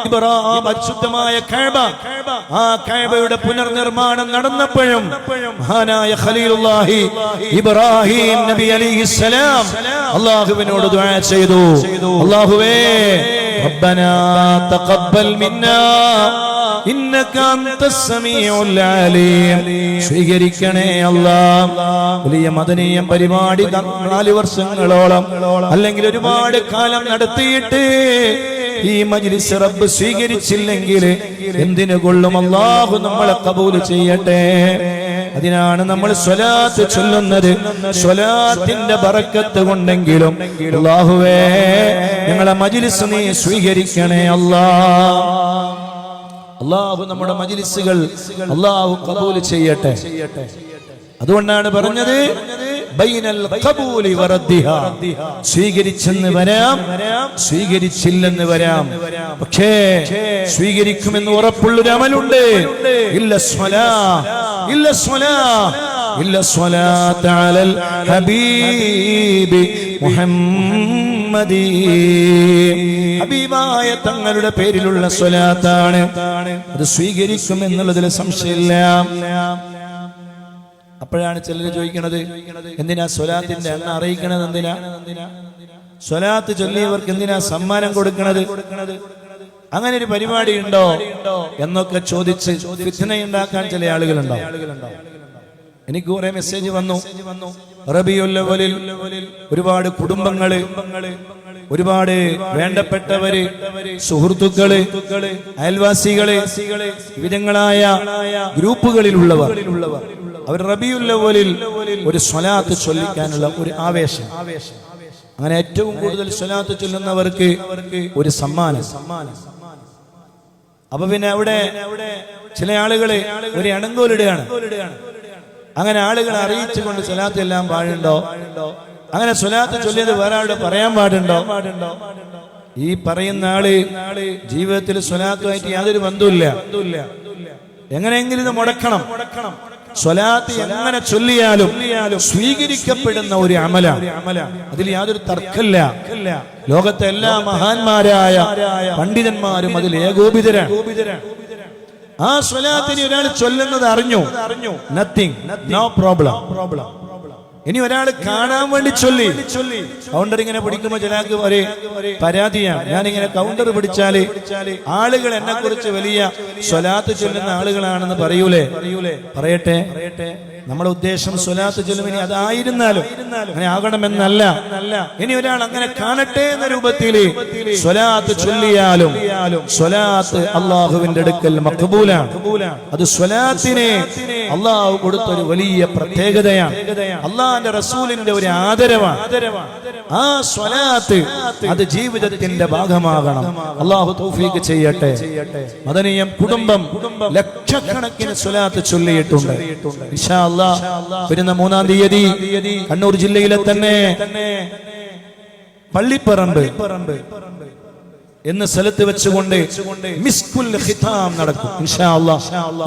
ഇബ്രാഹിം പരിശുദ്ധമായ കഅബ ആ കഅബയുടെ പുനർനിർമ്മാണം നടന്നപ്പോഴും മഹാനായ ഖലീലുല്ലാഹി ഇബ്രാഹിം നബി അലൈഹിസ്സലാം അല്ലാഹുവിനോട് ദുആ ചെയ്തു അല്ലാഹുവേ ربنا تقبل منا إنك أنت السميع العليم സ്വീകരിക്കണേ അല്ലാ വലിയ മദനീയം പരിപാടി ന- നാല് വർഷങ്ങളോളം അല്ലെങ്കിൽ ഒരുപാട് കാലം നടത്തിയിട്ട് ഈ മജ്ലിസ് റബ്ബ് സ്വീകരിച്ചില്ലെങ്കിൽ എന്തിനു കൊള്ളും? അല്ലാഹു നമ്മളെ കബൂൽ ചെയ്യട്ടെ. അതിനാണ് നമ്മൾ സ്വലാത്ത് ചൊല്ലുന്നത്. സ്വലാത്തിന്റെ ബറക്കത്ത് കൊണ്ടെങ്കിലും അല്ലാഹുവേ ഞങ്ങളെ മജ്ലിസ് നീ സ്വീകരിക്കണേ അല്ലാ. അള്ളാഹു നമ്മുടെ മജ്ലിസുകൾ അള്ളാഹു കബൂൽ ചെയ്യട്ടെ. അതുകൊണ്ടാണ് പറഞ്ഞത്. സ്വീകരിച്ചെന്ന് വരാം. സ്വീകരിച്ചില്ലെന്ന് വരാം. പക്ഷേ സ്വീകരിക്കുമെന്ന് ഉറപ്പുള്ളൊരു അമലുണ്ട്. ഇല്ല സ്വലാ. ഇല്ല സ്വലാ. ഇല്ല സ്വലാത്ത് അലൽ ഹബീബി മുഹമ്മദി. ഹബീബായ തങ്ങളുടെ പേരിലുള്ള സ്വലാത്താണ്. അത് സ്വീകരിക്കും എന്നുള്ളതിൽ സംശയമില്ല. അപ്പോഴാണ് ചിലർ ചോദിക്കണത് എന്തിനാ സ്വലാത്തിന്റെ എണ്ണ അറിയിക്കണത് എന്തിനാ? സ്വലാത്ത് ചൊല്ലിയവർക്ക് എന്തിനാ സമ്മാനം കൊടുക്കണത്? അങ്ങനെ ഒരു പരിപാടി ഉണ്ടോ എന്നൊക്കെ ചോദിച്ച് ഫിത്നയുണ്ടാക്കാൻ ചില ആളുകളുണ്ടോ? എനിക്ക് കുറെ മെസ്സേജ് വന്നു. റബിയുല്ലവലിൽ ഒരുപാട് കുടുംബങ്ങൾ ഒരുപാട് വേണ്ടപ്പെട്ടവര് സുഹൃത്തുക്കൾ അയൽവാസികൾ വിധങ്ങളായ ഗ്രൂപ്പുകളിലുള്ളവർ. അവർ റബിയുല്ലവലിൽ ഒരു സ്വലാത്ത് ചൊല്ലിക്കാനുള്ള ഒരു ആവേശം. അങ്ങനെ ഏറ്റവും കൂടുതൽ സ്വലാത്ത് ചൊല്ലുന്നവർക്ക് ഒരു സമ്മാനം. അപ്പൊ പിന്നെ അവിടെ ചില ആളുകൾ ഒരു അണങ്കോലിടുകയാണ് അങ്ങനെ ആളുകളെ അറിയിച്ചുകൊണ്ട് സ്വലാത്ത് എല്ലാം പാടുണ്ടോ? അങ്ങനെ സ്വലാത്ത് ചൊല്ലിയത് വേറെ ആളുടെ പറയാൻ പാടുണ്ടോ? ഈ പറയുന്ന ആൾ ജീവിതത്തിൽ സ്വലാത്തുമായിട്ട് യാതൊരു ബന്ധമില്ല എങ്ങനെയെങ്കിലും ഇത് മുടക്കണം മുടക്കണം. സ്വലാത്ത് എങ്ങനെ ചൊല്ലിയാലും സ്വീകരിക്കപ്പെടുന്ന ഒരു അമല. അതിൽ യാതൊരു തർക്കമില്ല. ലോകത്തെ എല്ലാ മഹാന്മാരായ പണ്ഡിതന്മാരും അതിൽ ഏകോപിതരാണ്. ആ സ്വലാത്തിന് ഒരാൾ ചൊല്ലുന്നത് അറിഞ്ഞു. നത്തിങ് നോ പ്രോബ്ലം പ്രോബ്ലം ഇനി ഒരാൾ കാണാൻ വേണ്ടി ചൊല്ലി. കൗണ്ടർ ഇങ്ങനെ പിടിക്കുമ്പോ ജനാക്ക് ഒരു പരാതിയാണ്. ഞാൻ ഇങ്ങനെ കൗണ്ടർ പിടിച്ചാൽ ആളുകൾ എന്നെ കുറിച്ച് വലിയ സ്വലാത്ത് ചൊല്ലുന്ന ആളുകളാണെന്ന് പറയൂലേ? പറയട്ടെ? നമ്മുടെ ഉദ്ദേശം സ്വലാത്ത് ചെലവിനി അതായിരുന്നാലും അങ്ങനെ ആകണമെന്നല്ല. ഇനി ഒരാൾ അങ്ങനെ കാണട്ടെ എന്ന രൂപത്തിൽ സ്വലാത്ത് ചൊല്ലിയാലും സ്വലാത്ത് അള്ളാഹുവിന്റെ അടുക്കൽ മഖബൂലാണ് അത് സ്വലാത്തിനെ അള്ളാഹു കൊടുത്തൊരു വലിയ പ്രത്യേകതയാണ്. അള്ളാഹിന്റെ റസൂലിന്റെ ഒരു ആദരവാണ്. ആ സ്വലാത്ത് അത് ജീവിതത്തിന്റെ ഭാഗമാകണം. അള്ളാഹു തൗഫീക്ക് ചെയ്യട്ടെ. മദനീയം കുടുംബം ലക്ഷക്കണക്കിന് സ്വലാത്ത് ചൊല്ലിയിട്ടുണ്ട്. വരുന്ന മൂന്നാം തീയതി കണ്ണൂർ ജില്ലയിലെ തന്നെ പള്ളിപ്പറമ്പ് എന്ന സ്ഥലത്ത് വെച്ചുകൊണ്ട് മിസ്കുൽ ഹിതാം നടക്കും.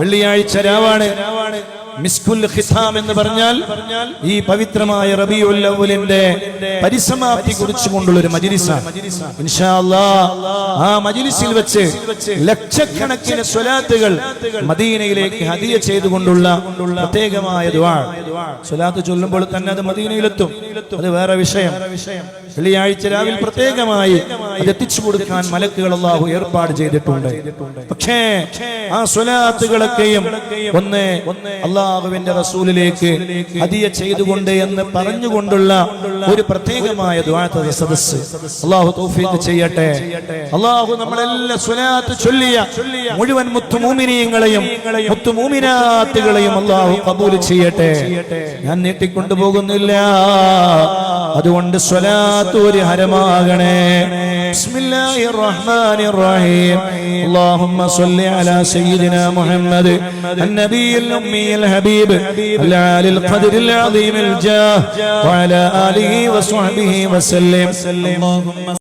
വെള്ളിയാഴ്ച രാവാണ്. മിസ്കുൽ ഖിതാം എന്ന് പറഞ്ഞാൽ ഈ പവിത്രമായ റബിയുൽ അവലിന്റെ പരിസമാപ്തി കുറിച്ചുകൊണ്ടുള്ള ഒരു മജിലിസാണ്. ഇൻഷാ അല്ലാ ആ മജിലിസിൽ വെച്ച് ലക്ഷക്കണക്കിന് സ്വലാത്തുകൾ മദീനയിലേക്ക് ഹദിയ ചെയ്തുകൊണ്ടുള്ള പ്രത്യേകമായ ദുആ. സ്വലാത്ത് ചൊല്ലുമ്പോൾ തന്നെ അത് മദീനയിലെത്തും. അത് വേറെ വിഷയം. വെള്ളിയാഴ്ച രാവിലെ പ്രത്യേകമായി അത് എത്തിച്ചു കൊടുക്കാൻ മലക്കുകൾ അള്ളാഹു ഏർപ്പാട് ചെയ്തിട്ടുണ്ട്. പക്ഷേ ആ സ്വലാത്തുകളൊക്കെയും ഒന്ന് അള്ളാഹുവിന്റെ റസൂലിലേക്ക് ഹദിയ ചെയ്തുകൊണ്ട് എന്ന് പറഞ്ഞുകൊണ്ടുള്ള ഒരു പ്രത്യേകമായ ദ്വാഴത്ത സദസ് അള്ളാഹു തൗഫീഖ് ചെയ്യട്ടെ അള്ളാഹു നമ്മളെല്ലാം സ്വലാത്ത് ചൊല്ലിയ മുഴുവൻ മുത്തുമൂമിനീയങ്ങളെയും മുത്തുമൂമിനാത്തുകളെയും അള്ളാഹു കബൂൽ ചെയ്യട്ടെ ഞാൻ നീട്ടിക്കൊണ്ടു പോകുന്നില്ല അതുകൊണ്ട് സ്വലാത്ത് ഒരു ഹരമാകണേ بسم الله الرحمن الرحيم اللهم صل على سيدنا محمد النبي الأمي الحبيب العالي القدر العظيم الجاه وعلى آله وصحبه وسلم اللهم